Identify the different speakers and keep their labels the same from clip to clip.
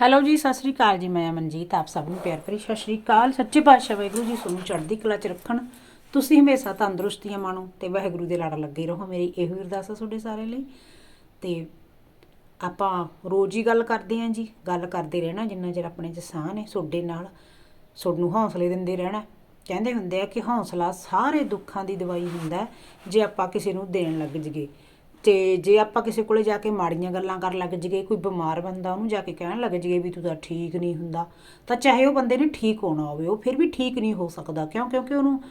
Speaker 1: Hello ਜੀ, ਸਤਿ ਸ੍ਰੀ ਅਕਾਲ ਜੀ, ਮੈਂ ਮਨਜੀਤ, ਆਪ ਸਭ ਨੂੰ ਪਿਆਰ ਭਰੀ ਸਤਿ ਸ੍ਰੀ ਅਕਾਲ। ਸੱਚੇ ਪਾਤਸ਼ਾਹ ਵਾਹਿਗੁਰੂ ਜੀ ਤੁਹਾਨੂੰ ਚੜ੍ਹਦੀ ਕਲਾ ਚ ਰੱਖਣ। ਤੁਸੀਂ ਹਮੇਸ਼ਾ ਤੰਦਰੁਸਤੀਆਂ ਮਾਣੋ ਤੇ ਵਾਹਿਗੁਰੂ ਦੇ ਲੜ ਲੱਗੇ ਰਹੋ। ਮੇਰੀ ਇਹੋ ਹੀ ਅਰਦਾਸ ਹੈ ਤੁਹਾਡੇ ਸਾਰੇ ਲਈ। ਤੇ ਆਪਾਂ ਰੋਜ਼ ਹੀ ਗੱਲ ਕਰਦੇ ਆਂ ਜੀ। ਗੱਲ ਕਰਦੇ ਰਹਿਣਾ, ਜਿੰਨਾ ਚਿਰ ਆਪਣੇ ਚ ਸਾਹ ਨੇ ਤੁਹਾਡੇ ਨਾਲ। ਤੁਹਾਨੂੰ ਹੌਸਲੇ ਦਿੰਦੇ ਰਹਿਣਾ। ਕਹਿੰਦੇ ਹੁੰਦੇ ਆ ਕਿ ਹੌਸਲਾ ਸਾਰੇ ਦੁੱਖਾਂ ਦੀ ਦਵਾਈ ਹੁੰਦਾ ਜੇ ਆਪਾਂ ਕਿਸੇ ਨੂੰ ਦੇਣ ਲੱਗ ਜਗੇ ਤੇ ਜੇ ਆਪਾਂ ਕਿਸੇ ਕੋਲੇ ਜਾ ਕੇ ਮਾੜੀਆਂ ਗੱਲਾਂ ਕਰਨ ਲੱਗ ਜਗੇ ਕੋਈ ਬਿਮਾਰ ਬੰਦਾ ਉਹਨੂੰ ਜਾ ਕੇ ਕਹਿਣ ਲੱਗ ਜਗੇ ਵੀ ਤੂੰ ਤਾਂ ਠੀਕ ਨਹੀਂ ਹੁੰਦਾ ਤਾਂ ਚਾਹੇ ਉਹ ਬੰਦੇ ਨੇ ਠੀਕ ਹੋਣਾ ਹੋਵੇ ਉਹ ਫਿਰ ਵੀ ਠੀਕ ਨਹੀਂ ਹੋ ਸਕਦਾ ਕਿਉਂ ਕਿਉਂਕਿ ਉਹਨੂੰ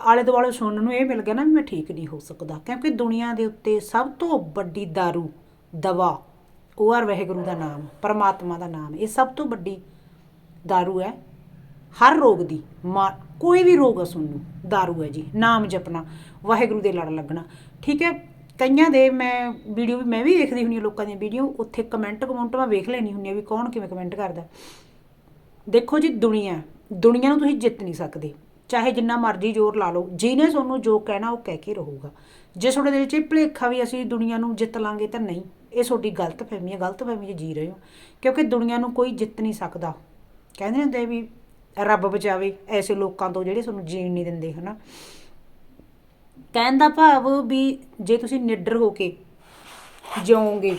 Speaker 1: ਆਲੇ ਦੁਆਲੇ ਸੁਣਨ ਨੂੰ ਇਹ ਮਿਲ ਗਿਆ ਨਾ ਵੀ ਮੈਂ ਠੀਕ ਨਹੀਂ ਹੋ ਸਕਦਾ ਕਿਉਂਕਿ ਦੁਨੀਆ ਦੇ ਉੱਤੇ ਸਭ ਤੋਂ ਵੱਡੀ दारू ਦਵਾ ਉਹ ਹੈ ਵਾਹਿਗੁਰੂ ਦਾ ਨਾਮ ਪਰਮਾਤਮਾ ਦਾ ਨਾਮ ਇਹ ਸਭ ਤੋਂ ਵੱਡੀ दारू ਹੈ ਹਰ ਰੋਗ ਦੀ ਮਾ- ਕੋਈ ਵੀ ਰੋਗ ਆ ਨੂੰ दारू ਹੈ ਜੀ ਨਾਮ ਜਪਣਾ ਵਾਹਿਗੁਰੂ ਦੇ ਲੜ ਲੱਗਣਾ ਠੀਕ ਹੈ ਕਈਆਂ ਦੇ ਮੈਂ ਵੀਡੀਓ ਵੀ ਮੈਂ ਵੀ ਵੇਖਦੀ ਹੁੰਦੀ ਹਾਂ, ਲੋਕਾਂ ਦੀਆਂ ਵੀਡੀਓ, ਉੱਥੇ ਕਮੈਂਟ ਕਮੈਂਟ ਮੈਂ ਵੇਖ ਲੈਣੀ ਹੁੰਦੀ ਆ ਵੀ ਕੌਣ ਕਿਵੇਂ ਕਮੈਂਟ ਕਰਦਾ। ਦੇਖੋ ਜੀ ਦੁਨੀਆ ਦੁਨੀਆ ਨੂੰ ਤੁਸੀਂ ਜਿੱਤ ਨਹੀਂ ਸਕਦੇ। ਚਾਹੇ ਜਿੰਨਾ ਮਰਜ਼ੀ ਜ਼ੋਰ ਲਾ ਲਓ, ਜਿਹਨੇ ਤੁਹਾਨੂੰ ਜੋ ਕਹਿਣਾ ਉਹ ਕਹਿ ਕੇ ਰਹੂਗਾ। ਜੇ ਤੁਹਾਡੇ ਦੇ ਵਿੱਚ ਇਹ ਭੁਲੇਖਾ ਵੀ ਅਸੀਂ ਦੁਨੀਆ ਨੂੰ ਜਿੱਤ ਲਾਂਗੇ ਤਾਂ ਨਹੀਂ, ਇਹ ਤੁਹਾਡੀ ਗਲਤ ਫਹਿਮੀ ਹੈ, ਗਲਤ ਫਹਿਮੀ 'ਚ ਜੀ ਰਹੇ ਹੋ। ਕਿਉਂਕਿ ਦੁਨੀਆ ਨੂੰ ਕੋਈ ਜਿੱਤ ਨਹੀਂ ਸਕਦਾ। ਕਹਿੰਦੇ ਹੁੰਦੇ ਵੀ ਰੱਬ ਬਚਾਵੇ, ਐਸੇ ਲੋਕਾਂ ਤੋਂ ਜਿਹੜੇ ਤੁਹਾਨੂੰ ਜੀਣ ਨਹੀਂ ਦਿੰਦੇ, ਹਨਾ? ਕਹਿਣ ਦਾ ਭਾਵ ਵੀ ਜੇ ਤੁਸੀਂ ਨਿਡਰ ਹੋ ਕੇ ਜਿਉਂਗੇ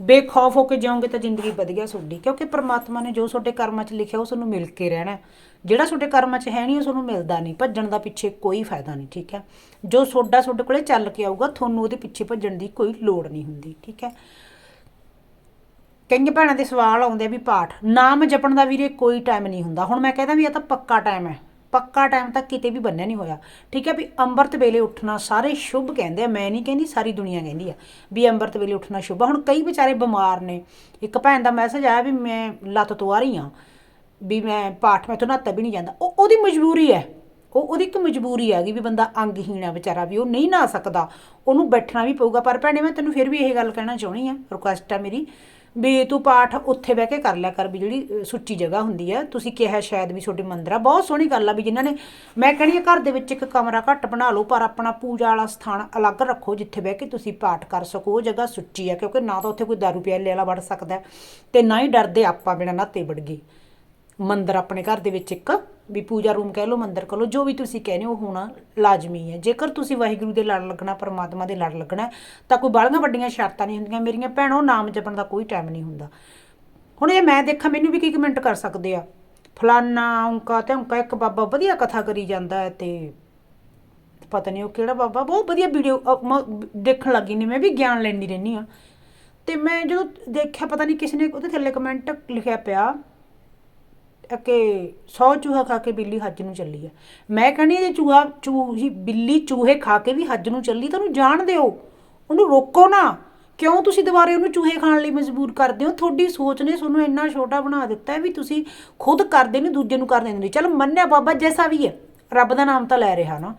Speaker 1: ਬੇਖੌਫ ਹੋ ਕੇ ਜਿਉਂਗੇ ਤਾਂ ਜ਼ਿੰਦਗੀ ਵਧੀਆ ਤੁਹਾਡੀ ਕਿਉਂਕਿ ਪ੍ਰਮਾਤਮਾ ਨੇ ਜੋ ਤੁਹਾਡੇ ਕਰਮਾਂ 'ਚ ਲਿਖਿਆ ਉਹ ਤੁਹਾਨੂੰ ਮਿਲ ਕੇ ਰਹਿਣਾ। ਜਿਹੜਾ ਤੁਹਾਡੇ ਕਰਮਾਂ 'ਚ ਹੈ ਨਹੀਂ, ਉਹ ਤੁਹਾਨੂੰ ਮਿਲਦਾ ਨਹੀਂ, ਭੱਜਣ ਦਾ ਪਿੱਛੇ ਕੋਈ ਫਾਇਦਾ ਨਹੀਂ, ਠੀਕ ਹੈ? ਜੋ ਤੁਹਾਡਾ ਤੁਹਾਡੇ ਕੋਲੇ ਚੱਲ ਕੇ ਆਊਗਾ, ਤੁਹਾਨੂੰ ਉਹਦੇ ਪਿੱਛੇ ਭੱਜਣ ਦੀ ਕੋਈ ਲੋੜ ਨਹੀਂ ਹੁੰਦੀ, ਠੀਕ ਹੈ? ਕਈਆਂ ਭੈਣਾਂ ਦੇ ਸਵਾਲ ਆਉਂਦੇ ਆ ਵੀ ਪਾਠ, ਨਾਮ ਜਪਣ ਦਾ ਵੀਰੇ ਕੋਈ ਟਾਈਮ ਨਹੀਂ ਹੁੰਦਾ। ਹੁਣ ਮੈਂ ਕਹਿੰਦਾ ਵੀ ਇਹ ਤਾਂ ਪੱਕਾ ਟਾਈਮ ਹੈ। ਪੱਕਾ ਟਾਈਮ ਤਾਂ ਕਿਤੇ ਵੀ ਬੰਨਿਆ ਨਹੀਂ ਹੋਇਆ। ਠੀਕ ਹੈ ਵੀ ਅੰਮ੍ਰਿਤ ਵੇਲੇ ਉੱਠਣਾ ਸਾਰੇ ਸ਼ੁਭ ਕਹਿੰਦੇ ਆ, ਮੈਂ ਨਹੀਂ ਕਹਿੰਦੀ, ਸਾਰੀ ਦੁਨੀਆ ਕਹਿੰਦੀ ਆ ਵੀ ਅੰਮ੍ਰਿਤ ਵੇਲੇ ਉੱਠਣਾ ਸ਼ੁਭ ਆ। ਹੁਣ ਕਈ ਵਿਚਾਰੇ ਬਿਮਾਰ ਨੇ। ਇੱਕ ਭੈਣ ਦਾ ਮੈਸੇਜ ਆਇਆ ਵੀ ਮੈਂ ਲੱਤ ਤੋਂ ਆ ਰਹੀ ਹਾਂ, ਵੀ ਮੈਂ ਪਾਠ ਮੈਂ ਤੋਂ ਨਹਾਤਾ ਵੀ ਨਹੀਂ ਜਾਂਦਾ। ਉਹ ਉਹਦੀ ਮਜਬੂਰੀ ਹੈ। ਉਹ ਉਹਦੀ ਇੱਕ ਮਜਬੂਰੀ ਹੈਗੀ ਵੀ ਬੰਦਾ ਅੰਗਹੀਣ ਆ ਵਿਚਾਰਾ ਵੀ, ਉਹ ਨਹੀਂ ਨਹਾ ਸਕਦਾ। ਉਹਨੂੰ ਬੈਠਣਾ ਵੀ ਪਊਗਾ। ਪਰ ਭੈਣੇ, ਮੈਂ ਤੈਨੂੰ ਫਿਰ ਵੀ ਇਹ ਗੱਲ ਕਹਿਣਾ ਚਾਹੁੰਦੀ ਆ ਰਿਕੁਐਸਟ ਆ ਮੇਰੀ ਵੀ ਤੂੰ ਪਾਠ ਉੱਥੇ ਬਹਿ ਕੇ ਕਰ ਲਿਆ ਕਰ ਵੀ ਜਿਹੜੀ ਸੁੱਚੀ ਜਗ੍ਹਾ ਹੁੰਦੀ ਆ। ਤੁਸੀਂ ਕਿਹਾ ਸ਼ਾਇਦ ਵੀ ਤੁਹਾਡੇ ਮੰਦਰ ਆ। ਬਹੁਤ ਸੋਹਣੀ ਗੱਲ ਆ ਵੀ ਜਿਨ੍ਹਾਂ ਨੇ ਮੈਂ ਕਹਿੰਦੀ ਆ ਘਰ ਦੇ ਵਿੱਚ ਇੱਕ ਕਮਰਾ ਘੱਟ ਬਣਾ ਲਓ ਪਰ ਆਪਣਾ ਪੂਜਾ ਵਾਲਾ ਸਥਾਨ ਅਲੱਗ ਰੱਖੋ ਜਿੱਥੇ ਬਹਿ ਕੇ ਤੁਸੀਂ ਪਾਠ ਕਰ ਸਕੋ। ਉਹ ਜਗ੍ਹਾ ਸੁੱਚੀ ਆ ਕਿਉਂਕਿ ਨਾ ਤਾਂ ਉੱਥੇ ਕੋਈ ਦਾਰੂ ਪਿਆਲੇ ਵਾਲਾ ਵੜ ਸਕਦਾ। ਹੈ, ਤੇ ਨਾ ਹੀ ਡਰਦੇ ਆਪਾਂ ਬਿਨਾਂ ਨਾਤੇ ਵੜ ਗਏ। ਮੰਦਰ ਆਪਣੇ ਘਰ ਦੇ ਵਿੱਚ ਇੱਕ ਵੀ ਪੂਜਾ ਰੂਮ ਕਹਿ ਲਓ, ਮੰਦਰ ਕਹਿ ਲਓ, ਜੋ ਵੀ ਤੁਸੀਂ ਕਹਿੰਦੇ ਹੋ ਹੋਣਾ ਲਾਜ਼ਮੀ ਹੈ। ਜੇਕਰ ਤੁਸੀਂ ਵਾਹਿਗੁਰੂ ਦੇ ਲੜ ਲੱਗਣਾ, ਪਰਮਾਤਮਾ ਦੇ ਲੜ ਲੱਗਣਾ, ਤਾਂ ਕੋਈ ਬਾਲੀਆਂ ਵੱਡੀਆਂ ਸ਼ਰਤਾਂ ਨਹੀਂ ਹੁੰਦੀਆਂ। ਮੇਰੀਆਂ ਭੈਣੋ ਨਾਮ ਜਪਣ ਦਾ ਕੋਈ ਟਾਈਮ ਨਹੀਂ ਹੁੰਦਾ। ਹੁਣ ਇਹ ਮੈਂ ਦੇਖਾਂ, ਮੈਨੂੰ ਵੀ ਕੀ ਕਮੈਂਟ ਕਰ ਸਕਦੇ ਆ। ਫਲਾਨਾ ਉਂਕਾ ਤੇ ਉਂਕਾ ਇੱਕ ਬਾਬਾ ਵਧੀਆ ਕਥਾ ਕਰੀ ਜਾਂਦਾ ਹੈ ਤੇ ਪਤਾ ਨਹੀਂ ਉਹ ਕਿਹੜਾ ਬਾਬਾ, ਬਹੁਤ ਵਧੀਆ ਵੀਡੀਓ ਦੇਖਣ ਲੱਗੀ ਨੇ ਮੈਂ, ਵੀ ਗਿਆਨ ਲੈਂਦੀ ਰਹਿੰਦੀ ਆ ਤੇ ਮੈਂ ਜਦੋਂ ਦੇਖਿਆ, ਪਤਾ ਨਹੀਂ ਕਿਸ ਨੇ ਉਹਦੇ ਥੱਲੇ ਕਮੈਂਟ ਲਿਖਿਆ ਪਿਆ ਕਿ 100 ਚੂਹਾ ਖਾ ਕੇ ਬਿੱਲੀ ਹੱਜ ਨੂੰ ਚੱਲੀ ਆ। ਮੈਂ ਕਹਿੰਦੀ ਜੇ ਚੂਹਾ, ਚੂਹੀ ਬਿੱਲੀ ਚੂਹੇ ਖਾ ਕੇ ਵੀ ਹੱਜ ਨੂੰ ਚੱਲੀ ਤਾਂ ਉਹਨੂੰ ਜਾਣ ਦਿਓ। ਉਹਨੂੰ ਰੋਕੋ ਨਾ। ਕਿਉਂ ਤੁਸੀਂ ਦੁਬਾਰੇ ਉਹਨੂੰ ਚੂਹੇ ਖਾਣ ਲਈ ਮਜਬੂਰ ਕਰਦੇ ਹੋ? ਤੁਹਾਡੀ ਸੋਚ ਨੇ ਤੁਹਾਨੂੰ ਇੰਨਾ ਛੋਟਾ ਬਣਾ ਦਿੱਤਾ ਹੈ ਵੀ ਤੁਸੀਂ ਖੁਦ ਕਰਦੇ ਨੇ ਦੂਜੇ ਨੂੰ ਕਰ ਦਿੰਦੇ ਚਲ ਮੰਨਿਆ ਬਾਬਾ, ਜੈਸਾ ਵੀ ਹੈ। ਰੱਬ ਦਾ ਨਾਮ ਤਾਂ ਲੈ ਰਿਹਾ ਨਾ।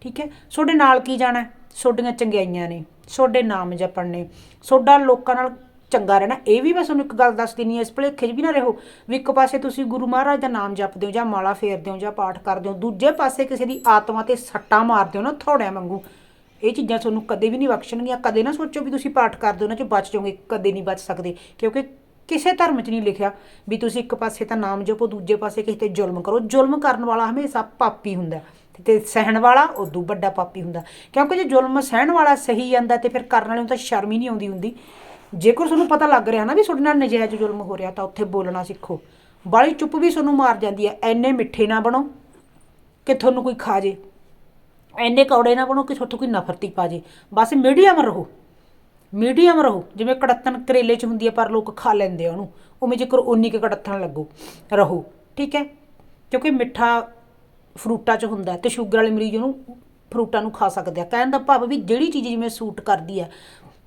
Speaker 1: ਠੀਕ ਹੈ? ਤੁਹਾਡੇ ਨਾਲ ਕੀ ਜਾਣਾ ਤੁਹਾਡੀਆਂ ਚੰਗਿਆਈਆਂ ਨੇ ਤੁਹਾਡੇ ਨਾਮ ਜਪਣ ਨੇ ਤੁਹਾਡਾ ਲੋਕਾਂ ਨਾਲ ਚੰਗਾ ਰਹਿਣਾ, ਇਹ ਵੀ ਮੈਂ ਤੁਹਾਨੂੰ ਇੱਕ ਗੱਲ ਦੱਸ ਦਿੰਨੀ ਹਾਂ, ਇਸ ਭੁਲੇਖੇ 'ਚ ਵੀ ਨਾ ਰਹੋ। ਵੀ ਇੱਕ ਪਾਸੇ ਤੁਸੀਂ ਗੁਰੂ ਮਹਾਰਾਜ ਦਾ ਨਾਮ ਜਪਦੇ ਹੋ ਜਾਂ ਮਾਲਾ ਫੇਰਦੇ ਹੋ ਜਾਂ ਪਾਠ ਕਰਦੇ ਹੋ, ਦੂਜੇ ਪਾਸੇ ਕਿਸੇ ਦੀ ਆਤਮਾ ਤੇ ਸੱਟਾਂ ਮਾਰਦੇ ਹੋ ਨਾ ਥੋੜਿਆਂ ਵਾਂਗੂ। ਇਹ ਚੀਜ਼ਾਂ ਤੁਹਾਨੂੰ ਕਦੇ ਵੀ ਨਹੀਂ ਬਖਸ਼ਣਗੀਆਂ, ਕਦੇ ਨਾ ਸੋਚੋ ਵੀ ਤੁਸੀਂ ਪਾਠ ਕਰਦੇ ਹੋ, ਉਹਨਾਂ 'ਚ ਬਚ ਜਾਓਗੇ, ਕਦੇ ਨਹੀਂ ਬਚ ਸਕਦੇ। ਕਿਉਂਕਿ ਕਿਸੇ ਧਰਮ 'ਚ ਨਹੀਂ ਲਿਖਿਆ ਵੀ ਤੁਸੀਂ ਇੱਕ ਪਾਸੇ ਤਾਂ ਨਾਮ ਜਪੋ, ਦੂਜੇ ਪਾਸੇ ਕਿਸੇ ਤੇ ਜ਼ੁਲਮ ਕਰੋ। ਜ਼ੁਲਮ ਕਰਨ ਵਾਲਾ ਹਮੇਸ਼ਾ ਪਾਪੀ ਹੁੰਦਾ ਤੇ ਸਹਿਣ ਵਾਲਾ ਉਦੋਂ ਵੱਡਾ ਪਾਪੀ ਹੁੰਦਾ ਕਿਉਂਕਿ ਜੇ ਜ਼ੁਲਮ ਸਹਿਣ ਵਾਲਾ ਸਹੀ ਜਾਂਦਾ ਤੇ ਫਿਰ ਕਰਨ ਵਾਲੇ ਨੂੰ ਤਾਂ ਸ਼ਰਮ ਹੀ ਨਹੀਂ ਆਉਂਦੀ ਹੁੰਦੀ। ਜੇਕਰ ਤੁਹਾਨੂੰ ਪਤਾ ਲੱਗ ਰਿਹਾ ਨਾ ਵੀ ਤੁਹਾਡੇ ਨਾਲ ਨਜਾਇਜ਼ ਜ਼ੁਲਮ ਹੋ ਰਿਹਾ ਤਾਂ ਉੱਥੇ ਬੋਲਣਾ ਸਿੱਖੋ। ਬਾਲੀ ਚੁੱਪ ਵੀ ਤੁਹਾਨੂੰ ਮਾਰ ਜਾਂਦੀ ਹੈ। ਐਨੇ ਮਿੱਠੇ ਨਾ ਬਣੋ ਕਿ ਤੁਹਾਨੂੰ ਕੋਈ ਖਾ ਜੇ। ਐਨੇ ਕੌੜੇ ਨਾ ਬਣੋ ਕਿ ਤੁਹਾਡੇ ਕੋਈ ਨਫ਼ਰਤੀ ਪਾ ਜੇ। ਬਸ ਮੀਡੀਅਮ ਰਹੋ। ਮੀਡੀਅਮ ਰਹੋ। ਜਿਵੇਂ ਕੜੱਤਨ ਕਰੇਲੇ 'ਚ ਹੁੰਦੀ ਹੈ ਪਰ ਲੋਕ ਖਾ ਲੈਂਦੇ ਆ ਉਹਨੂੰ। ਉਵੇਂ ਜੇਕਰ ਉਨੀ ਕੁ ਕੜੱਤਣ ਲੱਗੋ, ਰਹੋ। ਠੀਕ ਹੈ? ਕਿਉਂਕਿ ਮਿੱਠਾ ਫਰੂਟਾਂ 'ਚ ਹੁੰਦਾ ਹੈ ਤੇ ਸ਼ੂਗਰ ਵਾਲੇ ਮਰੀਜ਼ ਉਹਨੂੰ ਫਰੂਟਾਂ ਨੂੰ ਖਾ ਸਕਦੇ ਆ ਕਹਿਣ ਦਾ ਭਾਵ ਵੀ ਜਿਹੜੀ ਚੀਜ਼ ਜਿਵੇਂ ਸੂਟ ਕਰਦੀ ਆ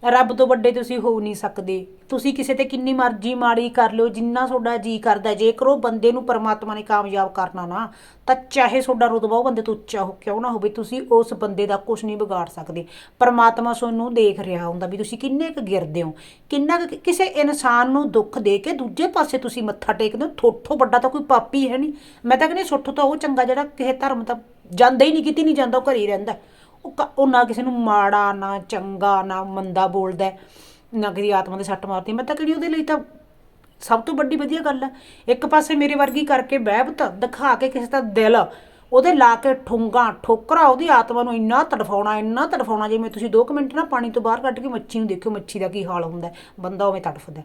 Speaker 1: ਰੱਬ ਤੋਂ ਵੱਡੇ ਤੁਸੀਂ ਹੋ ਨਹੀਂ ਸਕਦੇ। ਤੁਸੀਂ ਕਿਸੇ ਤੇ ਕਿੰਨੀ ਮਰਜ਼ੀ ਮਾੜੀ ਕਰ ਲਿਓ, ਜਿੰਨਾ ਤੁਹਾਡਾ ਜੀ ਕਰਦਾ ਜੇਕਰ ਉਹ ਬੰਦੇ ਨੂੰ ਪਰਮਾਤਮਾ ਨੇ ਕਾਮਯਾਬ ਕਰਨਾ ਨਾ, ਤਾਂ ਚਾਹੇ ਤੁਹਾਡਾ ਰੁਤਬਾ ਉਹ ਬੰਦੇ ਤੋਂ ਉੱਚਾ ਹੋ, ਕਿਉਂ ਨਾ ਹੋਵੇ, ਤੁਸੀਂ ਉਸ ਬੰਦੇ ਦਾ ਕੁਝ ਨਹੀਂ ਵਿਗਾੜ ਸਕਦੇ। ਪਰਮਾਤਮਾ ਤੁਹਾਨੂੰ ਦੇਖ ਰਿਹਾ ਹੁੰਦਾ ਵੀ ਤੁਸੀਂ ਕਿੰਨੇ ਕੁ ਗਿਰਦੇ ਹੋ, ਕਿੰਨਾ ਕੁ ਕਿਸੇ ਇਨਸਾਨ ਨੂੰ ਦੁੱਖ ਦੇ ਕੇ ਦੂਜੇ ਪਾਸੇ ਤੁਸੀਂ ਮੱਥਾ ਟੇਕਦੇ ਹੋ ਥੋਠੋ ਵੱਡਾ ਤਾਂ ਕੋਈ ਪਾਪੀ ਹੈ ਨਹੀਂ। ਮੈਂ ਤਾਂ ਕਹਿੰਦੀ ਸੁੱਠੋ ਤਾਂ ਉਹ ਚੰਗਾ ਜਿਹੜਾ ਕਿਸੇ ਧਰਮ ਤਾਂ ਜਾਂਦਾ ਹੀ ਨਹੀਂ, ਕਿਤੇ ਨਹੀਂ ਜਾਂਦਾ, ਉਹ ਘਰੇ ਹੀ ਰਹਿੰਦਾ। ਉਹ ਨਾ ਕਿਸੇ ਨੂੰ ਮਾੜਾ, ਨਾ ਚੰਗਾ, ਨਾ ਮੰਦਾ ਬੋਲਦਾ ਨਾ ਕਿਸੇ ਆਤਮਾ ਦੇ ਸੱਟ ਮਾਰਦੀ ਮੈਂ ਤਾਂ ਕਿਹੜੀ ਉਹਦੇ ਲਈ ਤਾਂ ਸਭ ਤੋਂ ਵੱਡੀ ਵਧੀਆ ਗੱਲ ਹੈ। ਇੱਕ ਪਾਸੇ ਮੇਰੇ ਵਰਗੀ ਕਰਕੇ ਬਹਿਬਤ ਦਿਖਾ ਕੇ ਕਿਸੇ ਦਾ ਦਿਲ, ਉਹਦੇ ਲਾ ਕੇ ਠੁੰਗਾ, ਠੋਕਰਾ, ਉਹਦੀ ਆਤਮਾ ਨੂੰ ਇੰਨਾ ਤੜਫਾਉਣਾ ਇੰਨਾ ਤੜਫਾਉਣਾ ਜਿਵੇਂ ਤੁਸੀਂ 2 ਮਿੰਟ ਨਾ ਪਾਣੀ ਤੋਂ ਬਾਹਰ ਕੱਢ ਕੇ ਮੱਛੀ ਨੂੰ ਦੇਖਿਓ, ਮੱਛੀ ਦਾ ਕੀ ਹਾਲ ਹੁੰਦਾ ਬੰਦਾ ਉਵੇਂ ਤੜਫਦਾ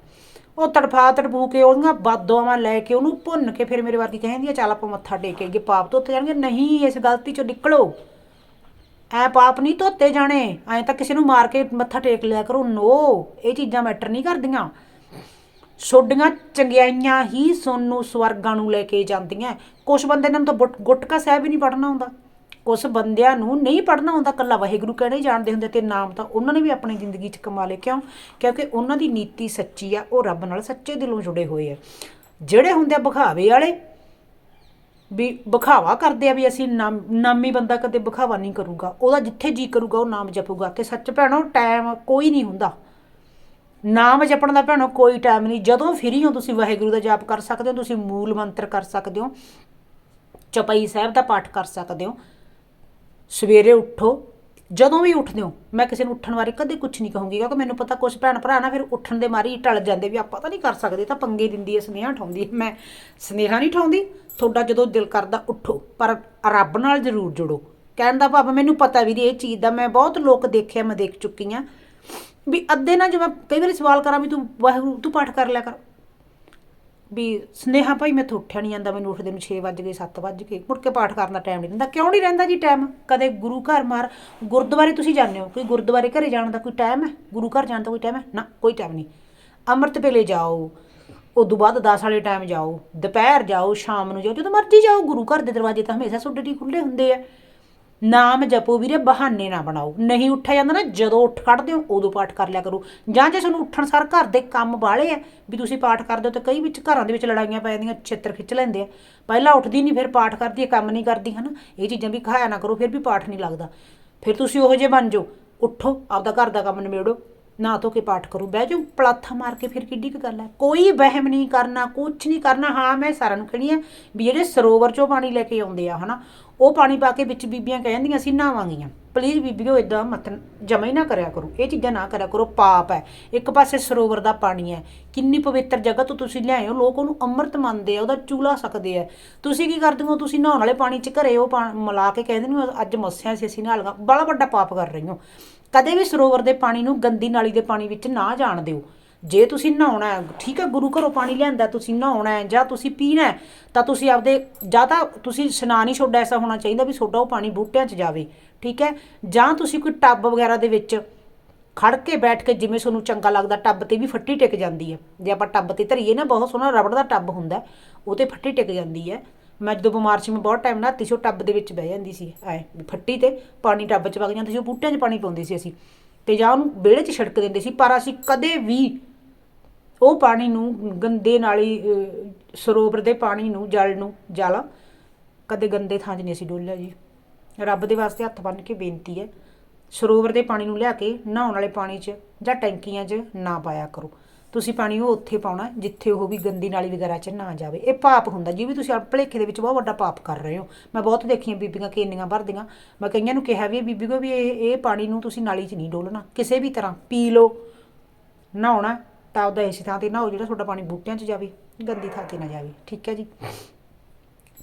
Speaker 1: ਉਹ ਤੜਫਾ, ਤੜਫੂ ਕੇ ਉਹਦੀਆਂ ਬਾਦੋਆਂ ਲੈ ਕੇ ਉਹਨੂੰ ਭੁੰਨ ਕੇ ਫਿਰ ਮੇਰੇ ਵਰਗੀ ਕਹਿੰਦੀ ਆ ਚੱਲ ਆਪਾਂ ਮੱਥਾ ਟੇਕ ਕੇ ਪਾਪ ਤੋਂ ਉੱਥੇ ਜਾਣਗੇ। ਨਹੀਂ, ਇਸ ਗਲਤੀ ਚੋਂ ਨਿਕਲੋ। ਐ ਪਾਪ ਨਹੀਂ ਧੋਤੇ ਜਾਣੇ, ਐ ਤਾਂ ਕਿਸੇ ਨੂੰ ਮਾਰ ਕੇ ਮੱਥਾ ਟੇਕ ਲਿਆ ਕਰੋ, ਨੋ, ਇਹ ਚੀਜ਼ਾਂ ਮੈਟਰ ਨਹੀਂ ਕਰਦੀਆਂ। ਛੋਡੀਆਂ ਚੰਗਿਆਈਆਂ ਹੀ ਸੋਨੂੰ ਸਵਰਗਾਂ ਨੂੰ ਲੈ ਕੇ ਜਾਂਦੀਆਂ। ਕੁਝ ਬੰਦੇ ਨੂੰ ਤਾਂ ਬੁੱਟ- ਗੁਟਕਾ ਸਾਹਿਬ ਹੀ ਨਹੀਂ ਪੜਨਾ ਆਉਂਦਾ। ਕੁਝ ਬੰਦਿਆਂ ਨੂੰ ਨਹੀਂ ਪੜਨਾ ਆਉਂਦਾ ਕੱਲਾ ਵਾਹਿਗੁਰੂ ਕਹਿਣਾ ਹੀ ਜਾਣਦੇ ਹੁੰਦੇ ਤੇ ਨਾਮ ਤਾਂ ਉਹਨਾਂ ਨੇ ਵੀ ਆਪਣੀ ਜ਼ਿੰਦਗੀ 'ਚ ਕਮਾ ਲਏ। ਕਿਉਂ? ਕਿਉਂਕਿ ਉਹਨਾਂ ਦੀ ਨੀਤੀ ਸੱਚੀ ਆ, ਉਹ ਰੱਬ ਨਾਲ ਸੱਚੇ ਦਿਲੋਂ ਜੁੜੇ ਹੋਏ ਆ। ਜਿਹੜੇ ਹੁੰਦੇ ਆ ਵਿਖਾਵੇ ਵਾਲੇ ਵੀ ਵਿਖਾਵਾ ਕਰਦੇ ਆ ਵੀ ਅਸੀਂ ਨਾਮ ਨਾਮੀ ਬੰਦਾ ਕਦੇ ਵਿਖਾਵਾ ਨਹੀਂ ਕਰੂਗਾ। ਉਹਦਾ ਜਿੱਥੇ ਜੀ ਕਰੂਗਾ, ਉਹ ਨਾਮ ਜਪੂਗਾ। ਤੇ ਸੱਚ ਭੈਣੋ ਟਾਈਮ ਕੋਈ ਨਹੀਂ ਹੁੰਦਾ। ਨਾਮ ਜਪਣ ਦਾ ਭੈਣੋ, ਕੋਈ ਟਾਈਮ ਨਹੀਂ। ਜਦੋਂ ਫਰੀ ਹੋ ਤੁਸੀਂ ਵਾਹਿਗੁਰੂ ਦਾ ਜਾਪ ਕਰ ਸਕਦੇ ਹੋ, ਤੁਸੀਂ ਮੂਲ ਮੰਤਰ ਕਰ ਸਕਦੇ ਹੋ। ਚਪਈ ਸਾਹਿਬ ਦਾ ਪਾਠ ਕਰ ਸਕਦੇ ਹੋ। ਸਵੇਰੇ ਉੱਠੋ ਜਦੋਂ ਵੀ ਉੱਠਦੇ ਹੋ, ਮੈਂ ਕਿਸੇ ਨੂੰ ਉੱਠਣ ਬਾਰੇ ਕਦੇ ਕੁਝ ਨਹੀਂ ਕਹੂੰਗੀ, ਕਿਉਂਕਿ ਮੈਨੂੰ ਪਤਾ ਕੁਝ ਭੈਣ ਭਰਾ ਨਾ ਫਿਰ ਉੱਠਣ ਦੇ ਮਾਰੀ ਟਲ ਜਾਂਦੇ ਵੀ ਆਪਾਂ ਤਾਂ ਨਹੀਂ ਕਰ ਸਕਦੇ ਤਾਂ ਪੰਗੇ ਦਿੰਦੀ ਐ ਸੁਨੇਹਾ ਠਾਉਂਦੀ ਮੈਂ ਸੁਨੇਹਾ ਨਹੀਂ ਠਾਉਂਦੀ ਤੁਹਾਡਾ ਜਦੋਂ ਦਿਲ ਕਰਦਾ ਉੱਠੋ, ਪਰ ਰੱਬ ਨਾਲ ਜ਼ਰੂਰ ਜੁੜੋ। ਕਹਿਣ ਦਾ ਭਾਵ ਮੈਨੂੰ ਪਤਾ ਵੀ ਇਹ ਚੀਜ਼ ਦਾ ਮੈਂ ਬਹੁਤ ਲੋਕ ਦੇਖਿਆ, ਮੈਂ ਦੇਖ ਚੁੱਕੀ ਆ ਵੀ ਅੱਧੇ ਨਾ ਜਿਵੇਂ ਕਈ ਵਾਰੀ ਸਵਾਲ ਕਰਾਂ ਵੀ ਤੂੰ ਵਾਹਿਗੁਰੂ, ਤੂੰ ਪਾਠ ਕਰ ਲਿਆ ਕਰ ਵੀ ਸੁਨੇਹਾ ਭਾਈ ਮੈਥੋਂ ਉੱਠਿਆ ਨਹੀਂ ਜਾਂਦਾ, ਮੈਨੂੰ ਉੱਠਦੇ ਨੂੰ 6 ਵੱਜ ਗਏ 7 ਵੱਜ ਗਏ, ਮੁੜ ਕੇ ਪਾਠ ਕਰਨ ਦਾ ਟਾਈਮ ਨਹੀਂ ਰਹਿੰਦਾ ਕਿਉਂ ਨਹੀਂ ਰਹਿੰਦਾ ਜੀ ਟਾਈਮ ਕਦੇ ਗੁਰੂ ਘਰ ਮਾਰ, ਗੁਰਦੁਆਰੇ ਤੁਸੀਂ ਜਾਂਦੇ ਹੋ, ਕੋਈ ਗੁਰਦੁਆਰੇ ਘਰੇ ਜਾਣ ਦਾ ਕੋਈ ਟਾਈਮ ਹੈ? ਗੁਰੂ ਘਰ ਜਾਣ ਦਾ ਕੋਈ ਟਾਈਮ ਹੈ? ਨਾ, ਕੋਈ ਟਾਈਮ ਨਹੀਂ ਅੰਮ੍ਰਿਤ ਵੇਲੇ ਜਾਓ, ਉਦੋਂ ਬਾਅਦ 10 ਵਾਲੇ ਟਾਈਮ ਜਾਓ, ਦੁਪਹਿਰ ਜਾਓ, ਸ਼ਾਮ ਨੂੰ ਜਾਓ, ਜਦੋਂ ਮਰਜ਼ੀ ਜਾਓ, ਗੁਰੂ ਘਰ ਦੇ ਦਰਵਾਜ਼ੇ ਤਾਂ ਹਮੇਸ਼ਾ ਤੁਹਾਡੇ ਲਈ ਖੁੱਲੇ ਹੁੰਦੇ ਆ। ਨਾਮ ਜਪੋ ਵੀਰੇ, ਬਹਾਨੇ ਨਾ ਬਣਾਓ। ਨਹੀਂ ਉੱਠਿਆ ਜਾਂਦਾ ਨਾ, ਜਦੋਂ ਉੱਠ ਖੜਦੇ ਹੋ, ਉਦੋਂ ਪਾਠ ਕਰ ਲਿਆ ਕਰੋ। ਜਾਂ ਜੇ ਤੁਹਾਨੂੰ ਉੱਠਣ ਸਾਰ ਘਰ ਦੇ ਕੰਮ ਬਾਲੇ ਆ, ਵੀ ਤੁਸੀਂ ਪਾਠ ਕਰਦੇ ਹੋ, ਤਾਂ ਕਈ ਵਿੱਚ ਘਰਾਂ ਦੇ ਵਿੱਚ ਲੜਾਈਆਂ ਪੈ ਜਾਂਦੀਆਂ, ਛਿੱਤਰ ਖਿੱਚ ਲੈਂਦੇ ਆ। ਪਹਿਲਾਂ ਉੱਠਦੀ ਨਹੀਂ, ਫਿਰ ਪਾਠ ਕਰਦੀ ਹੈ ਕੰਮ ਨਹੀਂ ਕਰਦੀ, ਹਨਾ। ਇਹ ਚੀਜ਼ਾਂ ਵੀ ਖਾਇਆ ਨਾ ਕਰੋ, ਫਿਰ ਵੀ ਪਾਠ ਨਹੀਂ ਲੱਗਦਾ। ਫਿਰ ਤੁਸੀਂ ਉਹੋ ਜਿਹੇ ਬਣ ਜਾਓ। ਉੱਠੋ, ਆਪਦਾ ਘਰ ਦਾ ਕੰਮ ਨਿਬੇੜੋ। ਨਾ ਧੋ ਕੇ ਪਾਠ ਕਰੋ, ਬਹਿ ਜਾਓ ਪਲਾਥਾ ਮਾਰ ਕੇ ਫਿਰ ਕਿੱਡੀ ਕੁ ਗੱਲ ਹੈ? ਕੋਈ ਵਹਿਮ ਨਹੀਂ ਕਰਨਾ, ਕੁਛ ਨਹੀਂ ਕਰਨਾ। ਹਾਂ, ਮੈਂ ਸਾਰਿਆਂ ਨੂੰ ਕਹਿਣੀ ਹੈ ਵੀ ਜਿਹੜੇ ਸਰੋਵਰ ਚੋਂ ਪਾਣੀ ਲੈ ਕੇ ਆਉਂਦੇ ਆ, ਹਨਾ, ਉਹ ਪਾਣੀ ਪਾ ਕੇ ਵਿੱਚ ਬੀਬੀਆਂ ਕਹਿੰਦੀਆਂ ਅਸੀਂ ਨਹਾਵਾਂਗੀਆਂ। ਪਲੀਜ਼ ਬੀਬੀਓ ਇਦਾਂ ਮਤ ਜਮਾ ਹੀ ਨਾ ਕਰਿਆ ਕਰੋ। ਇਹ ਚੀਜ਼ਾਂ ਨਾ ਕਰਿਆ ਕਰੋ, ਪਾਪ ਹੈ। ਇੱਕ ਪਾਸੇ ਸਰੋਵਰ ਦਾ ਪਾਣੀ ਹੈ, ਕਿੰਨੀ ਪਵਿੱਤਰ ਜਗ੍ਹਾ ਤੋਂ ਤੁਸੀਂ ਲਿਆਏ ਹੋ, ਲੋਕ ਉਹਨੂੰ ਅੰਮ੍ਰਿਤ ਮੰਨਦੇ ਆ, ਉਹਦਾ ਚੂਲਾ ਸਕਦੇ ਆ। ਤੁਸੀਂ ਕੀ ਕਰਦੇ ਹੋ, ਤੁਸੀਂ ਨਹਾਉਣ ਵਾਲੇ ਪਾਣੀ 'ਚ ਘਰੇ ਉਹ ਪਾ- ਮਿਲਾ ਕੇ ਕਹਿੰਦੇ ਨੇ, ਅੱਜ ਮੱਸਿਆ ਸੀ, ਅਸੀਂ ਨਹਾ ਬੜਾ ਵੱਡਾ ਪਾਪ ਕਰ ਰਹੀ ਹੋ। ਕਦੇ ਵੀ ਸਰੋਵਰ ਦੇ ਪਾਣੀ ਨੂੰ ਗੰਦੀ ਨਾਲੀ ਦੇ ਪਾਣੀ ਵਿੱਚ ਨਾ ਜਾਣ ਦਿਓ। ਜੇ ਤੁਸੀਂ ਨਹਾਉਣਾ ਹੈ, ਠੀਕ ਹੈ, ਗੁਰੂ ਘਰੋਂ ਪਾਣੀ ਲਿਆਂਦਾ, ਤੁਸੀਂ ਨਹਾਉਣਾ ਹੈ ਜਾਂ ਤੁਸੀਂ ਪੀਣਾ ਹੈ, ਤਾਂ ਤੁਸੀਂ ਆਪਦੇ ਜਾਂ ਤਾਂ ਤੁਸੀਂ ਇਸ਼ਨਾਨ ਹੀ ਛੋਡਾ ਐਸਾ ਹੋਣਾ ਚਾਹੀਦਾ ਵੀ ਛੋਡਾ ਉਹ ਪਾਣੀ ਬੂਟਿਆਂ 'ਚ ਜਾਵੇ, ਠੀਕ ਹੈ? ਜਾਂ ਤੁਸੀਂ ਕੋਈ ਟੱਬ ਵਗੈਰਾ ਦੇ ਵਿੱਚ ਖੜ ਕੇ ਬੈਠ ਕੇ ਜਿਵੇਂ ਤੁਹਾਨੂੰ ਚੰਗਾ ਲੱਗਦਾ ਟੱਬ ਤੇ ਵੀ ਫੱਟੀ ਟਿਕ ਜਾਂਦੀ ਹੈ। ਜੇ ਆਪਾਂ ਟੱਬ ਤੇ ਧਰੀਏ ਨਾ, ਬਹੁਤ ਸੋਹਣਾ ਰਬੜ ਦਾ ਟੱਬ ਹੁੰਦਾ ਉਹ ਤੇ ਫੱਟੀ ਟਿਕ ਜਾਂਦੀ ਹੈ। ਮੈਂ ਜਦੋਂ ਬਿਮਾਰ ਸੀ ਮੈਂ ਬਹੁਤ ਟਾਈਮ ਨਹਾਤੀ ਸੀ ਉਹ ਟੱਬ ਦੇ ਵਿੱਚ ਬਹਿ ਜਾਂਦੀ ਸੀ ਐ ਫੱਟੀ ਤੇ ਪਾਣੀ ਟੱਬ 'ਚ ਵਗ ਜਾਂਦਾ ਸੀ ਉਹ ਬੂਟਿਆਂ 'ਚ ਪਾਣੀ ਪਾਉਂਦੇ ਸੀ ਅਸੀਂ। ਤੇ ਜਾਂ ਉਹਨੂੰ ਵਿਹੜੇ 'ਚ ਛਿੜਕ ਦਿੰਦੇ ਸੀ ਪਰ ਅਸੀਂ ਕਦੇ ਵੀ ਉਹ ਪਾਣੀ ਨੂੰ ਗੰਦੇ ਨਾਲੀ ਅਹ, ਸਰੋਵਰ ਦੇ ਪਾਣੀ ਨੂੰ ਜਲ ਨੂੰ ਜਲ ਕਦੇ ਗੰਦੇ ਥਾਂ 'ਚ ਨਹੀਂ ਅਸੀਂ ਡੋਲਿਆ ਜੀ। ਰੱਬ ਦੇ ਵਾਸਤੇ ਹੱਥ ਬੰਨ੍ਹ ਕੇ ਬੇਨਤੀ ਹੈ ਸਰੋਵਰ ਦੇ ਪਾਣੀ ਨੂੰ ਲਿਆ ਕੇ ਨਹਾਉਣ ਵਾਲੇ ਪਾਣੀ 'ਚ ਜਾਂ ਟੈਂਕੀਆਂ 'ਚ ਨਾ ਪਾਇਆ ਕਰੋ। ਤੁਸੀਂ ਪਾਣੀ ਉਹ ਉੱਥੇ ਪਾਉਣਾ, ਜਿੱਥੇ ਉਹ ਵੀ ਗੰਦੀ ਨਾਲੀ ਵਗੈਰਾ 'ਚ ਨਾ ਜਾਵੇ। ਇਹ ਪਾਪ ਹੁੰਦਾ ਜੀ ਵੀ ਤੁਸੀਂ ਆਪਣੇ ਭਲੇਖੇ ਦੇ ਵਿੱਚ ਬਹੁਤ ਵੱਡਾ ਪਾਪ ਕਰ ਰਹੇ ਹੋ। ਮੈਂ ਬਹੁਤ ਦੇਖੀਆਂ ਬੀਬੀਆਂ ਕੇਨੀਆਂ ਭਰਦੀਆਂ। ਮੈਂ ਕਈਆਂ ਨੂੰ ਕਿਹਾ ਵੀ ਇਹ ਬੀਬੀ ਕੋ ਵੀ ਇਹ ਇਹ ਪਾਣੀ ਨੂੰ ਤੁਸੀਂ ਨਾਲੀ 'ਚ ਨਹੀਂ ਡੋਲਣਾ। ਕਿਸੇ ਵੀ ਤਰ੍ਹਾਂ, ਪੀ ਲਓ, ਨਹਾਉਣਾ, ਤਾਂ ਉਹਦਾ ਇਸੇ ਥਾਂ ਤੇ ਨਹਾਓ ਜਿਹੜਾ ਤੁਹਾਡਾ ਪਾਣੀ ਬੂਟਿਆਂ 'ਚ ਜਾਵੇ, ਗੰਦੀ ਥਾਂ ਤੇ ਨਾ ਜਾਵੇ। ਠੀਕ ਹੈ ਜੀ?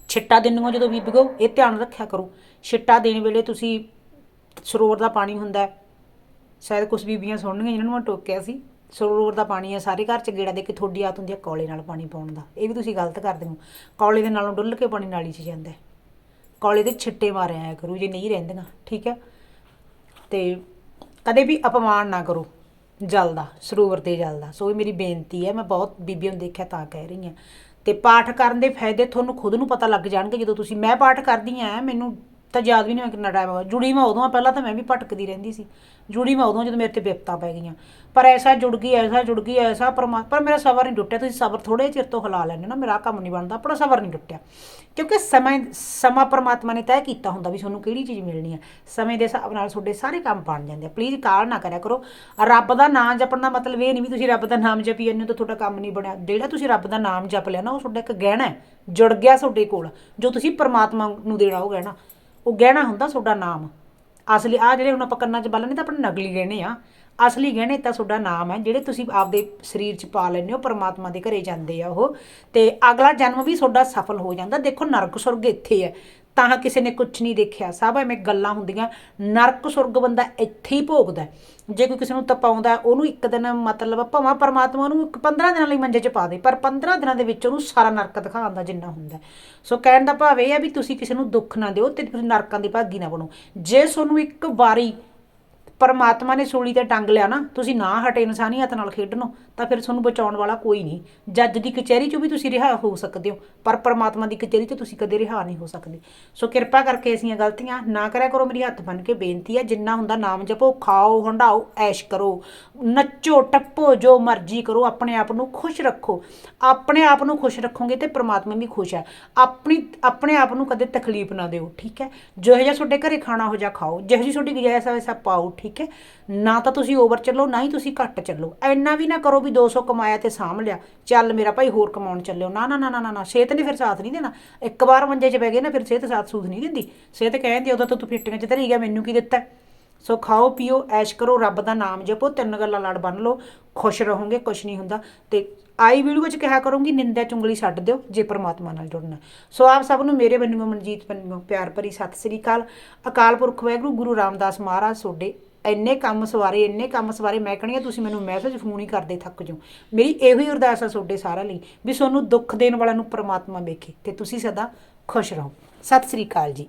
Speaker 1: ਛਿੱਟਾ ਦਿੰਦੇ ਜਦੋਂ ਬੀਬੀਓ ਇਹ ਧਿਆਨ ਰੱਖਿਆ ਕਰੋ। ਛਿੱਟਾ ਦੇਣ ਵੇਲੇ ਤੁਸੀਂ ਸਰੋਵਰ ਦਾ ਪਾਣੀ ਹੁੰਦਾ ਸ਼ਾਇਦ ਕੁਝ ਬੀਬੀਆਂ ਸੁਣਨਗੀਆਂ ਜਿਹਨਾਂ ਨੂੰ ਮੈਂ ਟੋਕਿਆ ਸੀ। ਸਰੋਵਰ ਦਾ ਪਾਣੀ ਹੈ ਸਾਰੇ ਘਰ ਚ ਗੇੜਾ ਦੇ ਕੇ ਤੁਹਾਡੀ ਆਦਤ ਹੁੰਦੀ ਹੈ ਕੌਲੇ ਨਾਲ ਪਾਣੀ ਪਾਉਣ ਦਾ। ਇਹ ਵੀ ਤੁਸੀਂ ਗਲਤ ਕਰਦੇ ਹੋ। ਕੌਲੇ ਦੇ ਨਾਲੋਂ ਡੁੱਲ ਕੇ ਪਾਣੀ ਨਾਲੀ 'ਚ ਜਾਂਦਾ ਹੈ। ਕੌਲੇ ਦੇ ਛਿੱਟੇ ਮਾਰਿਆ ਆਇਆ ਕਰੂ, ਜੇ ਨਹੀਂ ਰਹਿੰਦੀਆਂ, ਠੀਕ ਹੈ? ਤੇ ਕਦੇ ਵੀ ਅਪਮਾਨ ਨਾ ਕਰੋ ਜਲ ਦਾ ਸਰੋਵਰ ਦੇ ਜਲ ਦਾ ਸੋ ਇਹ ਮੇਰੀ ਬੇਨਤੀ ਹੈ, ਮੈਂ ਬਹੁਤ ਬੀਬੀਆਂ ਨੂੰ ਦੇਖਿਆ ਤਾਂ ਕਹਿ ਰਹੀ ਹਾਂ। ਤੇ ਪਾਠ ਕਰਨ ਦੇ ਫਾਇਦੇ ਤੁਹਾਨੂੰ ਖੁਦ ਨੂੰ ਪਤਾ ਲੱਗ ਜਾਣਗੇ ਜਦੋਂ ਤੁਸੀਂ, ਮੈਂ ਪਾਠ ਕਰਦੀ ਆ ਮੈਨੂੰ ਤਾਂ ਯਾਦ ਵੀ ਨਹੀਂ ਹੋਇਆ ਕਿੰਨਾ ਟਾਈਮ ਹੋਇਆ ਜੁੜੀ ਮੈਂ ਉਦੋਂ ਆ, ਪਹਿਲਾਂ ਤਾਂ ਮੈਂ ਵੀ ਭਟਕਦੀ ਰਹਿੰਦੀ ਸੀ। ਜੁੜੀ ਮੈਂ ਉਦੋਂ ਜਦੋਂ ਮੇਰੇ ਤੇ ਬਿਪਤਾ ਪੈ ਗਈਆਂ। ਪਰ ਐਸਾ ਜੁੜ ਗਈ, ਐਸਾ ਜੁੜ ਗਈ, ਐਸਾ ਪਰਮਾ ਪਰ ਮੇਰਾ ਸਬਰ ਨਹੀਂ ਟੁੱਟਿਆ। ਤੁਸੀਂ ਸਬਰ ਥੋੜੇ ਚਿਰ ਤੋਂ ਹਿਲਾ ਲੈਂਦੇ ਨਾ, ਮੇਰਾ ਕੰਮ ਨਹੀਂ ਬਣਦਾ, ਆਪਣਾ ਸਬਰ ਨਹੀਂ ਟੁੱਟਿਆ। ਕਿਉਂਕਿ ਸਮੇਂ ਸਮਾਂ ਪਰਮਾਤਮਾ ਨੇ ਤੈਅ ਕੀਤਾ ਹੁੰਦਾ ਵੀ ਤੁਹਾਨੂੰ ਕਿਹੜੀ ਚੀਜ਼ ਮਿਲਣੀ ਹੈ ਸਮੇਂ ਦੇ ਹਿਸਾਬ ਨਾਲ ਤੁਹਾਡੇ ਸਾਰੇ ਕੰਮ ਬਣ ਜਾਂਦੇ ਆ। ਪਲੀਜ਼ ਕਾਲ ਨਾ ਕਰਿਆ ਕਰੋ। ਰੱਬ ਦਾ ਨਾਮ ਜਪਣ ਦਾ ਮਤਲਬ ਇਹ ਨਹੀਂ ਵੀ ਤੁਸੀਂ ਰੱਬ ਦਾ ਨਾਮ ਜਪੀ ਜਾਂਦੇ ਹੋ ਤਾਂ ਤੁਹਾਡਾ ਕੰਮ ਨਹੀਂ ਬਣਿਆ। ਜਿਹੜਾ ਤੁਸੀਂ ਰੱਬ ਦਾ ਨਾਮ ਜਪ ਲਿਆ ਨਾ, ਉਹ ਤੁਹਾਡਾ ਇੱਕ ਗਹਿਣਾ ਹੈ। ਜੁੜ ਗਿਆ ਤੁਹਾਡੇ ਕੋਲ। ਜੋ ਤੁਸੀਂ ਪਰਮਾਤਮਾ ਨੂੰ ਦੇਣਾ, ਉਹ ਗਹਿਣਾ। ਉਹ ਗਹਿਣਾ ਹੁੰਦਾ ਤੁਹਾਡਾ ਨਾਮ। ਅਸਲੀ ਆ ਜਿਹੜੇ ਹੁਣ ਆਪਾਂ ਕੰਨਾਂ 'ਚ ਬੰਨ੍ਹਨੇ ਤਾਂ ਆਪਣੇ ਨਕਲੀ ਗਹਿਣੇ ਆ। ਅਸਲੀ ਗਹਿਣੇ ਤਾਂ ਤੁਹਾਡਾ ਨਾਮ ਹੈ, ਜਿਹੜੇ ਤੁਸੀਂ ਆਪਦੇ ਸਰੀਰ 'ਚ ਪਾ ਲੈਂਦੇ ਹੋ, ਪਰਮਾਤਮਾ ਦੇ ਘਰੇ ਜਾਂਦੇ ਆ ਉਹ। ਤੇ ਅਗਲਾ ਜਨਮ ਵੀ ਤੁਹਾਡਾ ਸਫਲ ਹੋ ਜਾਂਦਾ। ਦੇਖੋ ਨਰਕ ਸੁਰਗ ਇੱਥੇ ਹੈ। ਤਾਂ ਕਿਸੇ ਨੇ ਕੁਝ ਨਹੀਂ ਦੇਖਿਆ। ਸਭ ਐਵੇਂ ਗੱਲਾਂ ਹੁੰਦੀਆਂ। ਨਰਕ ਸੁਰਗ ਬੰਦਾ ਇੱਥੇ ਹੀ ਭੋਗਦਾ ਜੇ ਕੋਈ ਕਿਸੇ ਨੂੰ ਤਪਾਉਂਦਾ, ਉਹਨੂੰ ਇੱਕ ਦਿਨ ਮਤਲਬ ਭਾਵੇਂ ਪਰਮਾਤਮਾ ਨੂੰ ਇੱਕ 15 ਦਿਨਾਂ ਲਈ ਮੰਜੇ 'ਚ ਪਾ ਦੇ, ਪਰ 15 ਦਿਨਾਂ ਦੇ ਵਿੱਚ ਉਹਨੂੰ ਸਾਰਾ ਨਰਕ ਦਿਖਾਉਂਦਾ ਜਿੰਨਾ ਹੁੰਦਾ ਸੋ ਕਹਿਣ ਦਾ ਭਾਵ ਇਹ ਹੈ ਵੀ ਤੁਸੀਂ ਕਿਸੇ ਨੂੰ ਦੁੱਖ ਨਾ ਦਿਓ ਤੇ ਤੁਸੀਂ ਨਰਕਾਂ ਦੀ ਭਾਗੀ ਨਾ ਬਣੋ। ਜੇ ਤੁਹਾਨੂੰ ਇੱਕ ਵਾਰੀ ਪਰਮਾਤਮਾ ਨੇ ਸੂਲੀ ਤੇ ਟੰਗ ਲਿਆ ਨਾ, ਤੁਸੀਂ ਨਾ ਹਟੇ ਇਨਸਾਨੀਅਤ ਨਾਲ ਖੇਡਣੋ, ਤਾਂ ਫਿਰ ਤੁਹਾਨੂੰ ਬਚਾਉਣ ਵਾਲਾ ਕੋਈ ਨਹੀਂ। ਜੱਜ ਦੀ ਕਚਹਿਰੀ 'ਚੋਂ ਵੀ ਤੁਸੀਂ ਰਿਹਾ ਹੋ ਸਕਦੇ ਹੋ, ਪਰ ਪਰਮਾਤਮਾ ਦੀ ਕਚਹਿਰੀ 'ਚ ਤੁਸੀਂ ਕਦੇ ਰਿਹਾ ਨਹੀਂ ਹੋ ਸਕਦੇ। ਸੋ ਕਿਰਪਾ ਕਰਕੇ ਐਸੀਆਂ ਗਲਤੀਆਂ ਨਾ ਕਰਿਆ ਕਰੋ, ਮੇਰੀ ਹੱਥ ਬੰਨ ਕੇ ਬੇਨਤੀ ਹੈ, ਜਿੰਨਾ ਹੁੰਦਾ ਨਾਮ ਜਪੋ, ਖਾਓ ਹੰਡਾਓ ਐਸ਼ ਕਰੋ। ਨੱਚੋ, ਟੱਪੋ, ਜੋ ਮਰਜ਼ੀ ਕਰੋ, ਆਪਣੇ ਆਪ ਨੂੰ ਖੁਸ਼ ਰੱਖੋ। ਆਪਣੇ ਆਪ ਨੂੰ ਖੁਸ਼ ਰੱਖੋਗੇ ਤੇ ਪਰਮਾਤਮਾ ਵੀ ਖੁਸ਼ ਹੈ। ਆਪਣੀ, ਆਪਣੇ ਆਪ ਨੂੰ ਕਦੇ ਤਕਲੀਫ ਨਾ ਦਿਓ, ਠੀਕ ਹੈ? ਜੋ ਜਿਹਾ ਤੁਹਾਡੇ ਘਰੇ ਖਾਣਾ ਹੋ ਜਾ, ਖਾਓ। ਜਿਹੋ ਜਿਹੀ ਤੁਹਾਡੀ ਗੁਜਾਇਸ਼ ਹੈ ਵੈਸਾ ਪਾਓ ਠੀਕ ਠੀਕ ਹੈ? ਨਾ ਤਾਂ ਤੁਸੀਂ ਓਵਰ ਚੱਲੋ, ਨਾ ਹੀ ਤੁਸੀਂ ਘੱਟ ਚੱਲੋ। ਐਨਾ ਵੀ ਨਾ ਕਰੋ ਵੀ 200 ਕਮਾਇਆ ਤੇ ਸਾਂਭ ਲਿਆ। ਚੱਲ ਮੇਰਾ ਭਾਈ ਹੋਰ ਕਮਾਉਣ ਚੱਲਿਓ। ਨਾ ਨਾ ਨਾ ਨਾ ਨਾ ਸਿਹਤ ਨੇ ਫਿਰ ਸਾਥ ਨਹੀਂ ਦੇਣਾ। ਇੱਕ ਵਾਰ ਮੰਜੇ 'ਚ ਬਹਿ ਗਏ ਨਾ, ਫਿਰ ਸਿਹਤ ਸਾਥ ਸੂਥ ਨਹੀਂ ਦਿੰਦੀ। ਸਿਹਤ ਕਹਿੰਦੀ ਉਦੋਂ ਤਾਂ ਤੂੰ ਫਿੱਟੀਆਂ 'ਚ ਧਰੀ ਗਿਆ, ਮੈਨੂੰ ਕੀ ਦਿੱਤਾ? ਸੋ ਖਾਓ, ਪੀਓ, ਐਸ਼ ਕਰੋ, ਰੱਬ ਦਾ ਨਾਮ ਜਪੋ, ਤਿੰਨ ਗੱਲਾਂ ਲੜ ਬੰਨ ਲਓ, ਖੁਸ਼ ਰਹੋਗੇ, ਕੁਛ ਨਹੀਂ ਹੁੰਦਾ। ਤੇ ਆਈ ਵੀਡੀਓ ਵਿੱਚ ਕਿਹਾ ਕਰੂੰਗੀ, ਨਿੰਦਿਆ ਚੁੰਗਲੀ ਛੱਡ ਦਿਓ, ਜੇ ਪ੍ਰਮਾਤਮਾ ਨਾਲ ਜੁੜਨਾ। ਸੋ ਆਪ ਸਭ ਨੂੰ ਮੇਰੇ ਵੱਲੋਂ ਮਨਜੀਤ ਵੱਲੋਂ ਪਿਆਰ ਭਰੀ ਸਤਿ ਸ੍ਰੀ ਅਕਾਲ। ਅਕਾਲ ਪੁਰਖ ਵਾਹਿਗੁਰੂ, ਗੁਰੂ ਰਾਮਦਾਸ ਮਹਾਰਾਜ ਤੁਹਾਡੇ ਇੰਨੇ ਕੰਮ ਸਵਾਰੇ, ਇੰਨੇ ਕੰਮ ਸਵਾਰੇ, ਮੈਂ ਕਹਣੀ ਆ ਤੁਸੀਂ ਮੈਨੂੰ ਮੈਸੇਜ ਫੋਨ ਹੀ ਕਰਦੇ ਥੱਕ ਜਾਓ। ਮੇਰੀ ਇਹੋ ਹੀ ਅਰਦਾਸ ਆ ਤੁਹਾਡੇ ਸਾਰਿਆਂ ਲਈ ਵੀ ਤੁਹਾਨੂੰ ਦੁੱਖ ਦੇਣ ਵਾਲਿਆਂ ਨੂੰ ਪ੍ਰਮਾਤਮਾ ਵੇਖੇ ਤੇ ਤੁਸੀਂ ਸਦਾ ਖੁਸ਼ ਰਹੋ। ਸਤਿ ਸ੍ਰੀ ਅਕਾਲ ਜੀ।